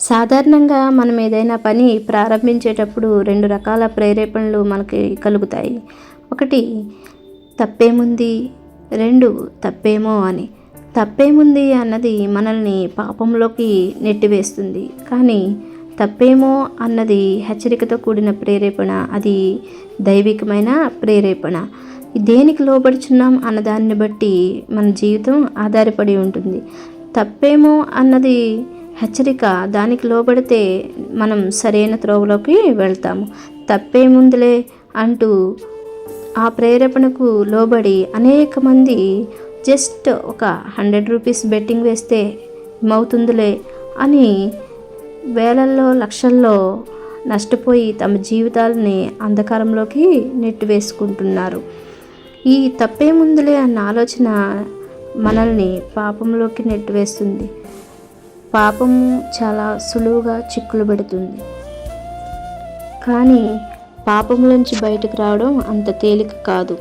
సాధారణంగా మనం ఏదైనా పని ప్రారంభించేటప్పుడు రెండు రకాల ప్రేరేపణలు మనకి కలుగుతాయి. ఒకటి తప్పేముంది? రెండు తప్పేమో అని. తప్పేముంది అన్నది మనల్ని పాపంలోకి నెట్టివేస్తుంది. కానీ తప్పేమో అన్నది హెచ్చరికతో కూడిన ప్రేరేపణ అది దైవికమైన ప్రేరేపణ. దేనికి లోబడుచున్నాం అన్నదాన్ని బట్టి మన జీవితం ఆధారపడి ఉంటుంది. తప్పేమో అన్నది హెచ్చరిక దానికి లోబడితే మనం సరైన త్రోవలోకి వెళ్తాము. తప్పేముందులే అంటూ ఆ ప్రేరేపణకు లోబడి అనేక మంది జస్ట్ ఒక హండ్రెడ్ రూపీస్ బెట్టింగ్ వేస్తే ఏమవుతుందిలే అని వేలల్లో లక్షల్లో నష్టపోయి తమ జీవితాలని అంధకారంలోకి నెట్టివేసుకుంటున్నారు. ఈ తప్పేముందులే అన్న ఆలోచన మనల్ని పాపంలోకి నెట్టివేస్తుంది. పాపం చాలా సులువుగా చిక్కులు పెడుతుంది. కానీ పాపంలోంచి బయటకు రావడం అంత తేలిక కాదు.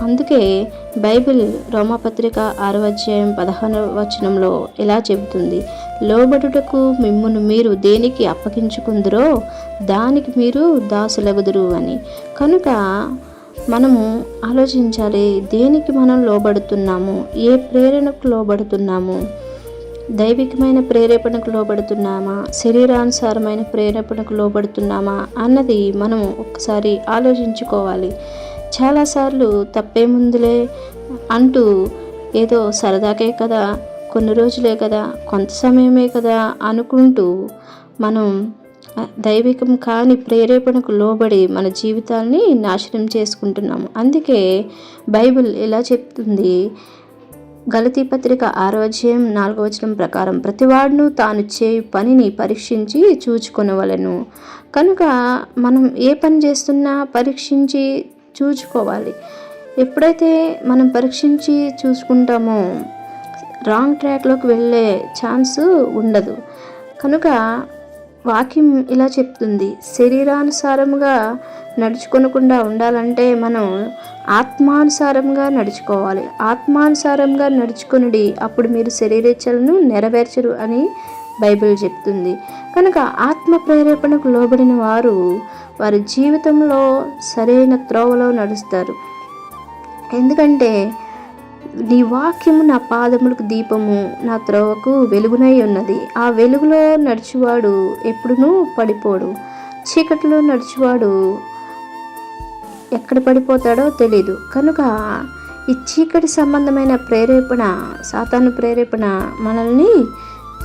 అందుకే బైబిల్ రోమపత్రిక ఆరవ అధ్యాయం పదహారవ వచనంలో ఇలా చెబుతుంది. లోబడుటకు మిమ్మును మీరు దేనికి అప్పగించుకుందరో దానికి మీరు దాసులగుదురు అని. కనుక మనము ఆలోచించాలి దేనికి మనం లోబడుతున్నాము? ఏ ప్రేరణకు లోబడుతున్నాము? దైవికమైన ప్రేరేపణకు లోబడుతున్నామా? శరీరానుసారమైన ప్రేరేపణకు లోబడుతున్నామా? అన్నది మనం ఒక్కసారి ఆలోచించుకోవాలి. చాలాసార్లు తప్పేముందులే అంటూ ఏదో సరదాకే కదా కొన్ని రోజులే కదా కొంత సమయమే కదా అనుకుంటూ మనం దైవికం కాని ప్రేరేపణకు లోబడి మన జీవితాన్ని నాశనం చేసుకుంటున్నాము. అందుకే బైబిల్ ఇలా చెప్తుంది. గలతీ పత్రిక ఆరో అధ్యాయం నాలుగో వచనం ప్రకారం ప్రతివాడును తాను చేయు పనిని పరీక్షించి చూచుకొనవలను. కనుక మనం ఏ పని చేస్తున్నా పరీక్షించి చూచుకోవాలి. ఎప్పుడైతే మనం పరీక్షించి చూసుకుంటామో రాంగ్ ట్రాక్లోకి వెళ్ళే ఛాన్స్ ఉండదు. కనుక వాక్యం ఇలా చెప్తుంది శరీరానుసారముగా నడుచుకొనకుండా ఉండాలంటే మనం ఆత్మానుసారంగా నడుచుకోవాలి. ఆత్మానుసారంగా నడుచుకుని అప్పుడు మీరు శరీరేచ్ఛలను నెరవేర్చరు అని బైబిల్ చెప్తుంది. కనుక ఆత్మ ప్రేరేపణకు లోబడిన వారు వారి జీవితంలో సరైన త్రోవలో నడుస్తారు. ఎందుకంటే నీ వాక్యము నా పాదములకు దీపము నా త్రోవకు వెలుగునై ఉన్నది. ఆ వెలుగులో నడిచివాడు ఎప్పుడునూ పడిపోడు. చీకటిలో నడిచివాడు ఎక్కడ పడిపోతాడో తెలీదు. కనుక ఈ చీకటి సంబంధమైన ప్రేరేపణ సాతాను ప్రేరేపణ మనల్ని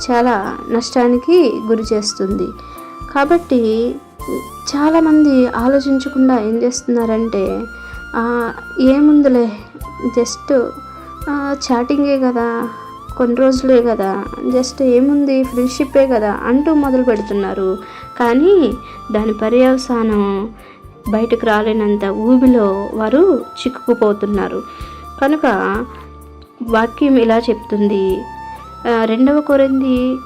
చాలా నష్టానికి గురి చేస్తుంది. కాబట్టి చాలామంది ఆలోచించకుండా ఏం చేస్తున్నారంటే ఏముందిలే జస్ట్ చాటింగే కదా కొన్ని రోజులే కదా జస్ట్ ఏముంది ఫ్రెండ్షిప్పే కదా అంటూ మొదలు పెడుతున్నారు. కానీ దాని పర్యవసానం బయటకు రాలేనంత ఊబిలో వారు చిక్కుకుపోతున్నారు. కనుక వాక్యం ఇలా చెప్తుంది. రెండవ కొరింది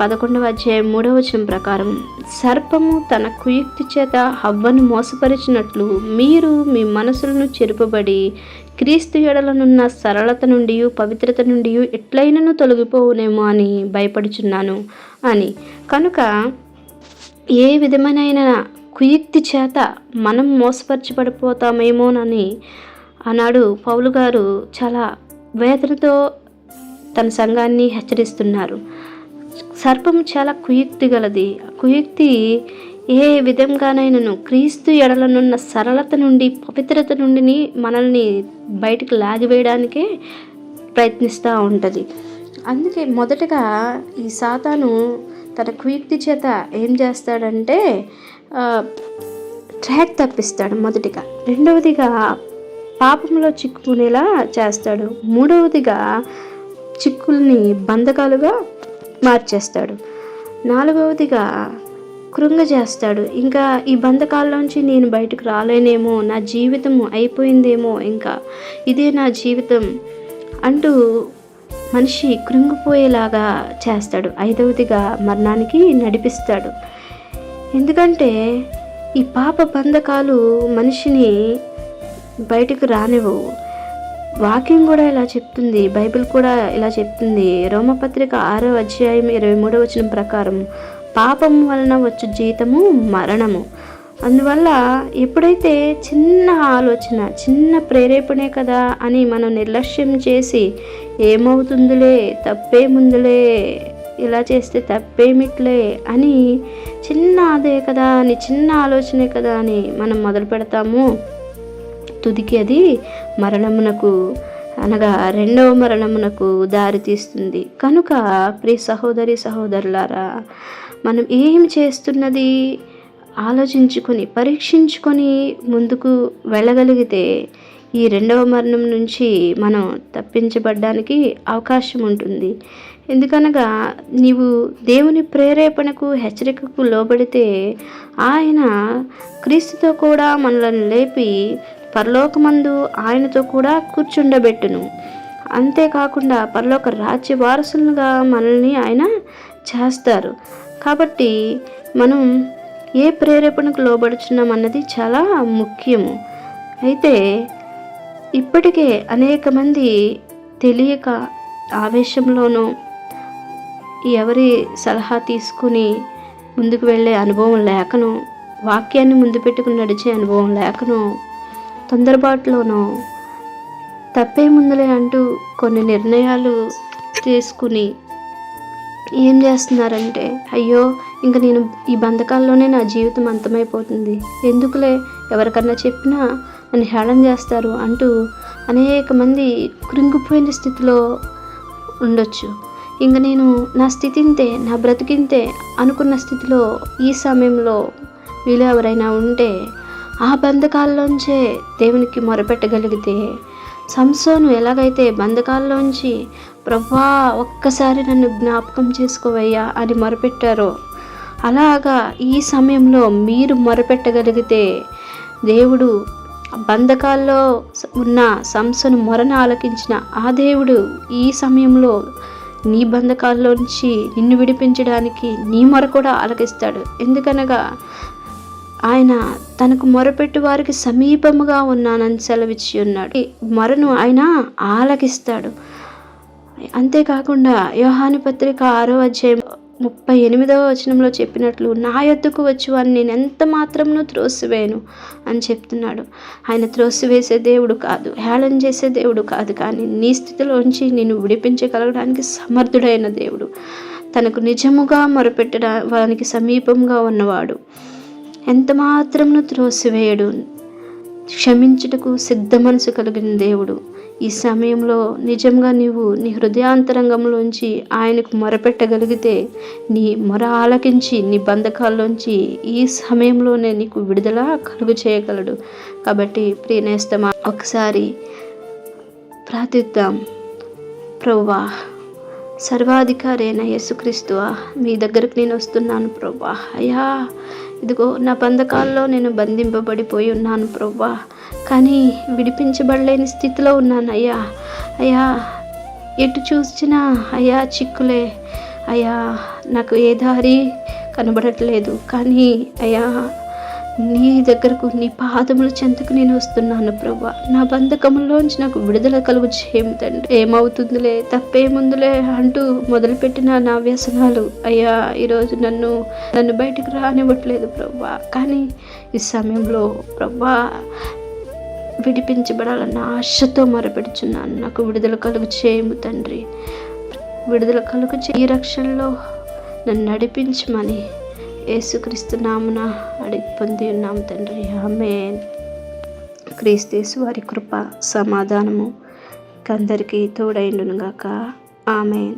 పదకొండవ అధ్యాయం మూడవ వచనం ప్రకారం సర్పము తన కుయుక్తి చేత హవ్వను మోసపరిచినట్లు మీరు మీ మనసులను చెరుపబడి క్రీస్తు ఎడలనున్న సరళత నుండి పవిత్రత నుండి ఎట్లయినను తొలగిపోవునేమో అని భయపడుచున్నాను అని. కనుక ఏ విధమైన కుయుక్తి చేత మనం మోసపరచబడిపోతామేమోనని ఆనాడు పౌలు గారు చాలా వేదనతో తన సంఘాన్ని హెచ్చరిస్తున్నారు. సర్పం చాలా కుయుక్తి గలది. కుయుక్తి ఏ విధంగానైనాను క్రీస్తు ఎడలనున్న సరళత నుండి పవిత్రత నుండి మనల్ని బయటకు లాగివేయడానికే ప్రయత్నిస్తూ ఉంటుంది. అందుకే మొదటగా ఈ సాతాను తన కుయుక్తి చేత ఏం చేస్తాడంటే ట్రాక్ తప్పిస్తాడు మొదటిగా. రెండవదిగా పాపంలో చిక్కుకునేలా చేస్తాడు. మూడవదిగా చిక్కుల్ని బంధకాలుగా మార్చేస్తాడు. నాలుగవదిగా కృంగజేస్తాడు ఇంకా ఈ బంధకాల్లోంచి నేను బయటకు రాలేనేమో నా జీవితం అయిపోయిందేమో ఇంకా ఇదే నా జీవితం అంటూ మనిషి కృంగిపోయేలాగా చేస్తాడు. ఐదవదిగా మరణానికి నడిపిస్తాడు. ఎందుకంటే ఈ పాప బంధకాలు మనిషిని బయటకు రానివ్వవు వాక్యం కూడా ఇలా చెప్తుంది బైబిల్ కూడా ఇలా చెప్తుంది. రోమపత్రిక ఆరో అధ్యాయం ఇరవై మూడో వచనం ప్రకారం పాపం వలన వచ్చు జీతము మరణము. అందువల్ల ఎప్పుడైతే చిన్న ఆలోచన చిన్న ప్రేరేపణే కదా అని మనం నిర్లక్ష్యం చేసి ఏమవుతుందిలే తప్పే ముందులే ఇలా చేస్తే తప్పేమిట్లే అని చిన్న అదే కదా అని చిన్న ఆలోచనే కదా అని మనం మొదలు పెడతాము. తుదికి అది మరణమునకు అనగా రెండవ మరణమునకు దారి తీస్తుంది. కనుక ప్రియ సహోదరి సహోదరులారా మనం ఏం చేస్తున్నది? ఆలోచించుకొని పరీక్షించుకొని ముందుకు వెళ్ళగలిగితే ఈ రెండవ మరణం నుంచి మనం తప్పించబడ్డానికి అవకాశం ఉంటుంది. ఎందుకనగా నీవు దేవుని ప్రేరేపణకు హెచ్చరికకు లోబడితే ఆయన క్రీస్తుతో కూడా మనలను లేపి పరలోకమందు ఆయనతో కూడా కూర్చుండబెట్టును. అంతేకాకుండా పరలోక రాజ్య వారసులుగా మనల్ని ఆయన చేస్తారు. కాబట్టి మనం ఏ ప్రేరేపణకు లోబడుచున్నాం అన్నది చాలా ముఖ్యము. అయితే ఇప్పటికే అనేక మంది తెలియక ఆవేశంలోనూ ఎవరి సలహా తీసుకుని ముందుకు వెళ్ళే అనుభవం లేకను వాక్యాన్ని ముందు పెట్టుకుని నడిచే అనుభవం లేకను తొందరపాటులోనూ తప్పే ముందులే అంటూ కొన్ని నిర్ణయాలు తీసుకుని ఏం చేస్తున్నారంటే అయ్యో ఇంక నేను ఈ బంధకాల్లోనే నా జీవితం అంతమైపోతుంది. ఎందుకులే? ఎవరికన్నా చెప్పినా నన్ను హేళన చేస్తారు అంటూ అనేక మంది కృంగిపోయిన స్థితిలో ఉండొచ్చు. ఇంక నేను నా స్థితింతే నా బ్రతికింతే అనుకున్న స్థితిలో ఈ సమయంలో వీళ్ళు ఎవరైనా ఉంటే ఆ బంధకాల్లోంచే దేవునికి మొరపెట్టగలిగితే సంసోను ఎలాగైతే బంధకాల్లోంచి ప్రభా ఒక్కసారి నన్ను జ్ఞాపకం చేసుకోవయ్యా అని మొరపెట్టారో అలాగా ఈ సమయంలో మీరు మొరపెట్టగలిగితే దేవుడు బంధకాల్లో ఉన్న సంసను మొరను ఆలకించిన ఆ దేవుడు ఈ సమయంలో నీ బంధకాల్లోంచి నిన్ను విడిపించడానికి నీ మొర కూడా ఆలకిస్తాడు. ఎందుకనగా ఆయన తనకు మొరపెట్టు వారికి సమీపముగా ఉన్నానని సెలవిచ్చి ఉన్నాడు. మొరను ఆయన ఆలకిస్తాడు. అంతేకాకుండా యోహాని పత్రిక ఆరో అధ్యాయం ముప్పై ఎనిమిదవ వచనంలో చెప్పినట్లు నా యొద్దకు వచ్చి వారిని నేను ఎంత మాత్రమును త్రోసివేయను? అని చెప్తున్నాడు. ఆయన త్రోసివేసే దేవుడు కాదు హేళన చేసే దేవుడు కాదు కానీ నీ స్థితిలోంచి నేను విడిపించగలగడానికి సమర్థుడైన దేవుడు. తనకు నిజముగా మొరపెట్టడానికి సమీపంగా ఉన్నవాడు ఎంత మాత్రమును త్రోసివేయడు? క్షమించుటకు సిద్ధ మనసు కలిగిన దేవుడు. ఈ సమయంలో నిజంగా నీవు నీ హృదయాంతరంగంలోంచి ఆయనకు మొరపెట్టగలిగితే నీ మొర ఆలకించి నీ బంధకాల్లోంచి ఈ సమయంలోనే నీకు విడుదల కలుగు చేయగలడు కాబట్టి ప్రియనేస్తమా ఒకసారి ప్రార్థిద్దాం. ప్రవ్వా సర్వాధికారైన యేసుక్రీస్తువా మీ దగ్గరకు నేను వస్తున్నాను ప్రభా. అయ్యా ఇదిగో నా బంధకాల్లో నేను బంధింపబడిపోయి ఉన్నాను ప్రభా. కానీ విడిపించబడలేని స్థితిలో ఉన్నాను అయ్యా. అయ్యా ఎటు చూసినా అయ్యా చిక్కులే. అయ్యా నాకు ఏ దారి కనబడట్లేదు. కానీ అయ్యా నీ దగ్గరకు నీ పాదముల చెంతకు నేను వస్తున్నాను ప్రభా. నా బంధకముల్లోంచి నాకు విడుదల కలుగు చేయము తండ్రి. ఏమవుతుందిలే? తప్పేముందులే అంటూ మొదలుపెట్టిన నా వ్యసనాలు. అయ్యా ఈరోజు నన్ను నన్ను బయటికి రానివ్వట్లేదు ప్రభా. కానీ ఈ సమయంలో ప్రభా విడిపించబడాలన్న ఆశతో మొరపెడుచున్నాను. నాకు విడుదల కలుగు చేయము తండ్రి. విడుదల కలుగు చే ఈ రక్షణలో నన్ను నడిపించమని యేసుక్రీస్తు నామున అడిగి పొంది ఉన్నాం తండ్రి. ఆమె క్రీస్తేసు వారి కృప సమాధానము అందరికీ తోడైండునుగాక. ఆమెన్.